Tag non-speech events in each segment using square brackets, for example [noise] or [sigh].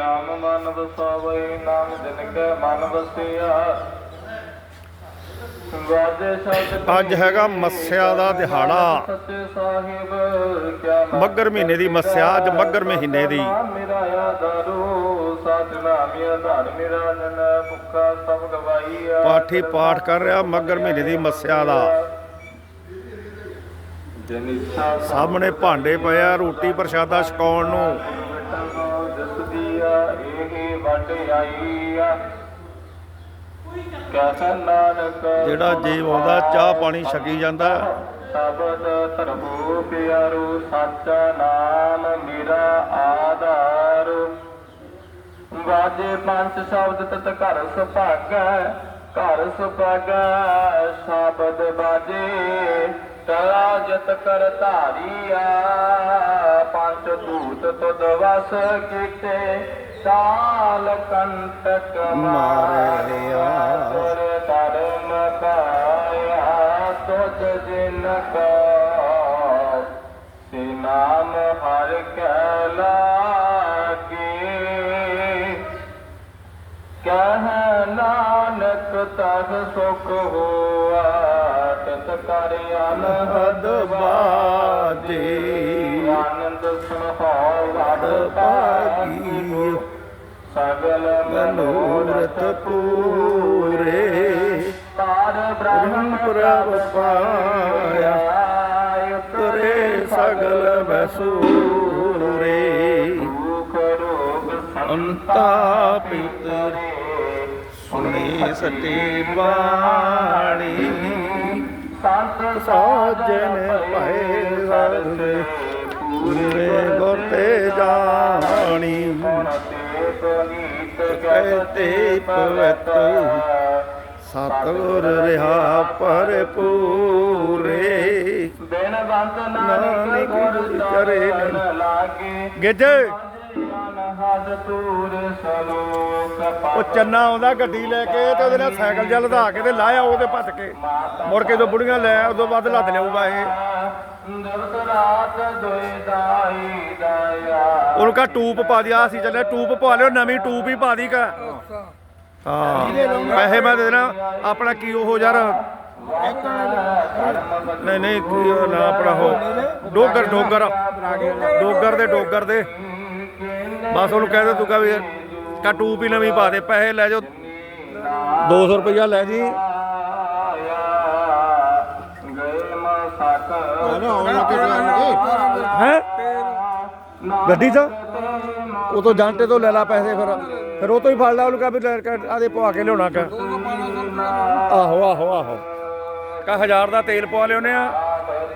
ਨਾਮ ਮਨ ਵਸਾਵੇ ਨਾਮ ਜਿਨ ਕੈ ਮਨ ਵਸਿਆ। ਅੱਜ ਹੈਗਾ ਮੱਸਿਆ ਦਾ ਦਿਹਾੜਾ। ਮੱਘਰ ਮਹੀਨੇ ਦੀ ਮੱਸਿਆ ਅੱਜ ਮੱਘਰ ਮਹੀਨੇ ਦੀ। ਮੇਰਾ ਆਦਾਰੂ ਸਤਨਾਮ ਆਧਾਰ ਮੇਰਾ ਜਨ ਭੁੱਖਾ ਸਭ ਗਵਾਈਆ ਪਾਠੀ ਪਾਠ ਕਰ ਰਿਹਾ ਮੱਘਰ ਮਹੀਨੇ ਦੀ ਮੱਸਿਆ ਦਾ। ਸਾਹਮਣੇ ਭਾਂਡੇ ਪਏ ਆ ਰੋਟੀ ਪ੍ਰਸ਼ਾਦਾ ਛਕਾਉਣ ਨੂੰ। ਨਾਨਕ ਜਿਹੜਾ ਜੀਵ ਆਉਂਦਾ ਚਾਹ ਪਾਣੀ ਛਕੀ ਜਾਂਦਾ। ਸ਼ਬਦ ਧਰਮੋ ਪਿਆਰੋ ਸਾਚਾ ਨਾਮ ਮੇਰਾ ਆਧਾਰ। ਵਾਜੇ ਪੰਜ ਸ਼ਬਦ ਤਤ ਘਰ ਸੁਭਾਗੈ ਘਰ ਸੁਭਾਗੈ ਸ਼ਬਦ ਬਾਜੇ ਤਰਾ ਜਤ ਕਰ ਧਾਰੀਆ ਪੰਜ ਦੂਤ ਤੁਧ ਵਸ ਕੀਤੇ। ਸਾਲ ਕੰਟਕ ਮਾਰਿਆ ਤੁਰ ਧਰਮ ਪਾਇਆ ਤੁਧ ਜਿਨ ਕਾ ਸੇ ਨਾਮ ਹਰ ਕੈ ਲਾਗੇ ਕਹਿ ਨਾਨਕ ਤਗ ਸੁਖ ਹੋਆ ਤਤ ਕਰ ਅਨਹਦ ਬਾਜੇ ਆਨੰਦ ਸੁਣੋ ਵਡ ਪਾਗੀ ਮਨੋਰਥ ਪੂਰੇ। ਤਾਰ ਬ੍ਰਹਮ ਪ੍ਰਭ ਪਾਇਆ ਤਰੇ ਸਗਲ ਬਸੂਰੇ ਅੰਤਾ ਪਿਤਰੇ ਸੁਣੀ ਸਤੀ ਬਾਣੀ। ਸੰਤ ਸਾਜਨ ਭਏ ਸਰਦੇ ਪੂਰੇ ਗੁਰਤੇ ਜਾਣੀ। ਕਹਤੇ ਪਵਤ ਸਤਿਗੁਰ ਰਿਹਾ ਭਰਪੂਰੇ ਬੇਨਵੰਤ ਨਾਨਕ ਨਾਨਕ ਗੁਰ ਚਰਨ ਲਾਗੇ। ਗਿੱਜ। ਉਹ ਚੰਨਾ ਆਉਂਦਾ ਗੱਡੀ ਲੈ ਕੇ ਤੇ ਉਹਦੇ ਨਾਲ ਸਾਈਕਲ ਜਿਹਾ ਲਦਾ ਕੇ ਤੇ ਲਾਇਆ ਉਹਦੇ ਭੱਜ ਕੇ। ਮੁੜ ਕੇ ਜਦੋਂ ਬੁੜੀਆਂ ਲੈ ਉਦੋਂ ਬਾਅਦ ਲੱਦ ਲਿਆਊਗਾ ਇਹ। ਉਹਨੂੰ ਕਹ ਟੂਪ ਪਾ ਦਿਆ ਸੀ ਚੱਲੇ ਟੂਪ ਪਵਾ ਲਿਓ ਨਵੀਂ ਟੂਪ ਹੀ ਪਾ ਦੀ ਕਾ ਹਾਂ ਪੈਸੇ ਮੈਂ ਦੇ ਦੇਣਾ ਆਪਣਾ ਕੀ ਉਹ ਯਾਰ? ਨਹੀਂ ਨਹੀਂ ਕੀ ਉਹ ਨਾ ਆਪਣਾ ਉਹ। ਡੋਗਰ ਡੋਗਰ। ਡੋਗਰ ਦੇ ਡੋਗਰ ਦੇ। ਬਸ ਉਹਨੂੰ ਕਹਿ ਦੇ ਤੂੰ ਕਹ ਵੀ ਕਾ ਟੂਪ ਹੀ ਨਵੀਂ ਪਾ ਦੇ ਪੈਸੇ ਲੈ ਜਾਓ। 200 ਰੁਪਇਆ ਲੈ ਜੀ। ਹੈ? ਗੱਡੀ 'ਚ? ਉਹ ਤੋਂ ਜਾਂਟੇ ਤੋਂ ਲੈ ਲਾ ਪੈਸੇ ਫਿਰ। ਫਿਰ ਉਹ ਤੋਂ ਹੀ ਫੜ ਲਾ ਉਹਨੂੰ ਕਹ ਵੀ ਲੈ ਕੇ ਆਦੇ ਪਵਾ ਕੇ ਲਿਆਉਣਾ ਕਾ। ਆਹੋ ਆਹੋ ਆਹੋ। ਕਾ ਹਜ਼ਾਰ ਦਾ ਤੇਲ ਪਵਾ ਲਿਆਉਨੇ ਆ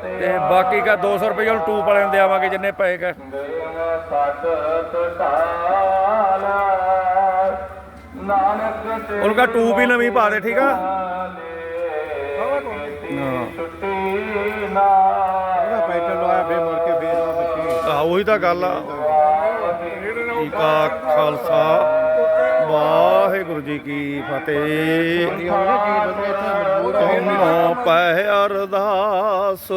ਤੇ ਬਾਕੀ ਕਾ 200 ਰੁਪਏ ਉਹਨੂੰ ਟੂਪ ਵਾਲਿਆਂ ਨੂੰ ਦੇਵਾਂਗੇ ਜਿੰਨੇ ਪਏ ਕਾ। ਉਹਨੂੰ ਕਹ ਟੂਪ ਹੀ ਨਵੀਂ ਪਾ ਦੇ ਠੀਕ ਆ? ਛੁੱਟੀ ਨਾ ਪੈਟਰ ਲਵਾਇਆ ਫੇਰ ਮੁੜ ਕੇ ਫੇਰ ਆ ਬੱਚੀ ਉਹੀ ਤਾਂ ਗੱਲ ਆ। ਜੀ ਕਾ ਖਾਲਸਾ। ਵਾਹਿਗੁਰੂ ਜੀ ਕੀ ਫਤਿਹ। ਤੁਮੋ ਪੈ ਅਰਦਾਸ।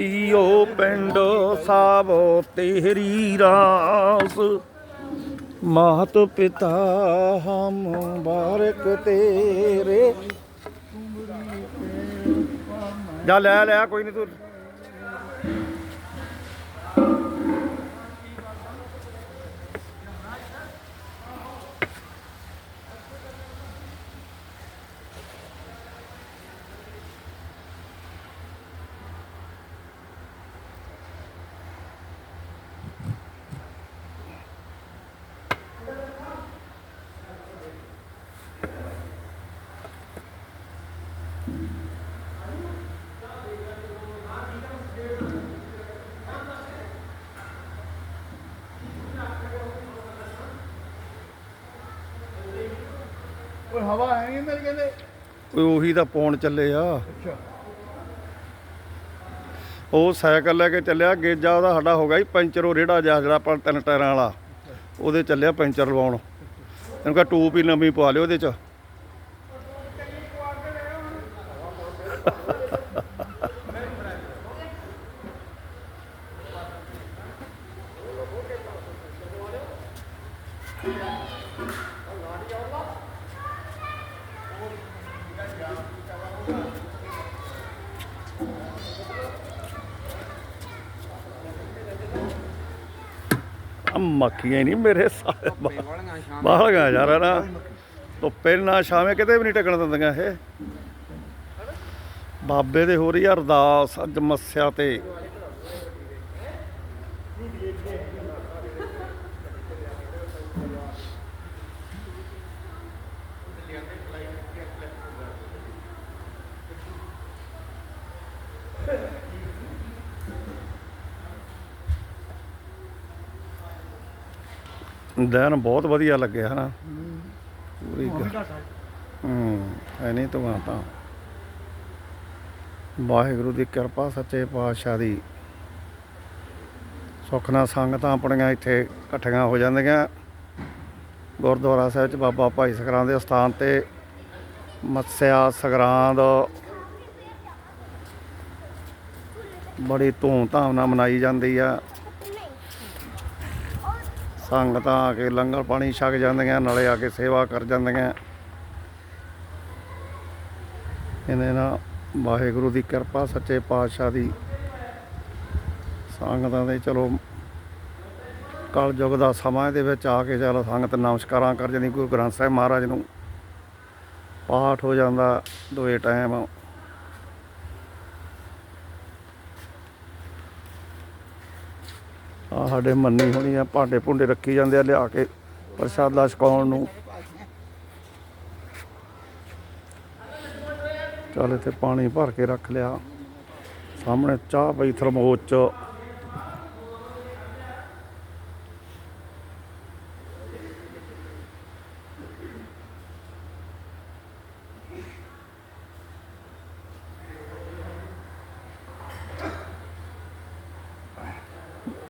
ਈਓ ਪਿੰਡ ਸਾਬੋ ਤੇਰੀ ਰਾਸ। ਮਾਤ ਪਿਤਾ ਹਮ ਬਾਰਕ ਤੇਰੇ। ਜਾ ਲੈ ਲਿਆ ਕੋਈ ਨਹੀਂ ਤੂੰ। ਕੋਈ ਹਵਾ ਹੈ ਨਹੀਂ ਮੇਰੇ ਕਹਿੰਦੇ ਕੋਈ ਉਹੀ ਤਾਂ ਪਾਉਣ ਚੱਲੇ ਆ। ਅੱਛਾ। ਉਹ ਸਾਈਕਲ ਲੈ ਕੇ ਚੱਲਿਆ ਗੇਜਾ ਉਹਦਾ ਸਾਡਾ ਹੋ ਗਿਆ ਜੀ ਪੈਂਚਰ ਉਹ ਰੇੜਾ ਜਿਹਾ ਜਿਹੜਾ ਆਪਾਂ ਤਿੰਨ ਟਾਇਰਾਂ ਵਾਲਾ। ਉਹਦੇ ਚੱਲਿਆ ਪੈਂਚਰ ਲਵਾਉਣ। ਇਹਨੂੰ ਕਹਾ ਟੂਪ ਹੀ ਨਵੀਂ ਪਵਾ ਲਿਓ ਉਹਦੇ ਚ। [laughs] ਆ ਮੱਖੀਆਂ ਨਹੀਂ ਮੇਰੇ ਸਾਰੇ ਬਾਹਰ। ਗਾ ਯਾਰ ਨਾ ਧੁੱਪੇ ਨਾ ਛਾਵੇਂ ਕਿਤੇ ਵੀ ਨਹੀਂ ਟਿਕਣ ਦਿੰਦੀਆਂ ਇਹ। ਬਾਬੇ ਦੇ ਹੋ ਰਹੀ ਅਰਦਾਸ, ਅੱਜ ਮੱਸਿਆ ਤੇ। ਦਿਨ ਬਹੁਤ ਵਧੀਆ ਲੱਗਿਆ ਹਨਾ। ਪੂਰੀ ਗ- ਹੂੰ ਐ ਨਹੀਂ ਤੂੰ ਤਾਂ ਵਾਹਿਗੁਰੂ ਦੀ ਕਿਰਪਾ ਸੱਚੇ ਪਾਤਸ਼ਾਹ ਦੀ। ਸੁੱਖ ਨਾਲ ਸੰਗਤਾਂ ਆਪਣੀਆਂ ਇੱਥੇ ਇਕੱਠੀਆਂ ਹੋ ਜਾਂਦੀਆਂ। ਗੁਰਦੁਆਰਾ ਸਾਹਿਬ ਚ ਬਾਬਾ ਭਾਈ ਸਗਰਾਂ ਦੇ ਸਥਾਨ ਤੇ ਮੱਸਿਆ ਸੰਗਰਾਂਦ ਬੜੀ ਧੂਮ-ਧਾਮ ਨਾਲ ਮਨਾਈ ਜਾਂਦੀ ਆ। ਸੰਗਤਾਂ ਆ ਕੇ ਲੰਗਰ ਪਾਣੀ ਛਕ ਜਾਂਦੀਆਂ, ਨਾਲੇ ਆ ਕੇ ਸੇਵਾ ਕਰ ਜਾਂਦੀਆਂ। ਇਹਨੇ ਨਾਲ ਵਾਹਿਗੁਰੂ ਦੀ ਕਿਰਪਾ, ਸੱਚੇ ਪਾਤਸ਼ਾਹ ਦੀ। ਸੰਗਤਾਂ ਦੇ ਚਲੋ ਕਲ ਯੁੱਗ ਦਾ ਸਮਾਂ ਦੇ ਵਿੱਚ ਆ ਕੇ ਚਲੋ ਸੰਗਤ ਨਮਸਕਾਰਾਂ ਕਰ ਜਾਂਦੀ, ਗੁਰੂ ਗ੍ਰੰਥ ਸਾਹਿਬ ਮਹਾਰਾਜ ਨੂੰ। ਪਾਠ ਹੋ ਜਾਂਦਾ, ਦੋਏ ਟਾਈਮ ਆ ਸਾਡੇ ਮੰਨੀ ਹੋਣੀ ਆ, ਭਾਂਡੇ ਭੁੰਡੇ ਰੱਖੀ ਜਾਂਦੇ ਆ ਲਿਆ ਕੇ ਪ੍ਰਸ਼ਾਦਾ ਛਕਾਉਣ ਨੂੰ। ਚੱਲ ਇੱਥੇ ਪਾਣੀ ਭਰ ਕੇ ਰੱਖ ਲਿਆ। ਸਾਹਮਣੇ ਚਾਹ ਪਈ ਥਰਮੋਸ ਚ।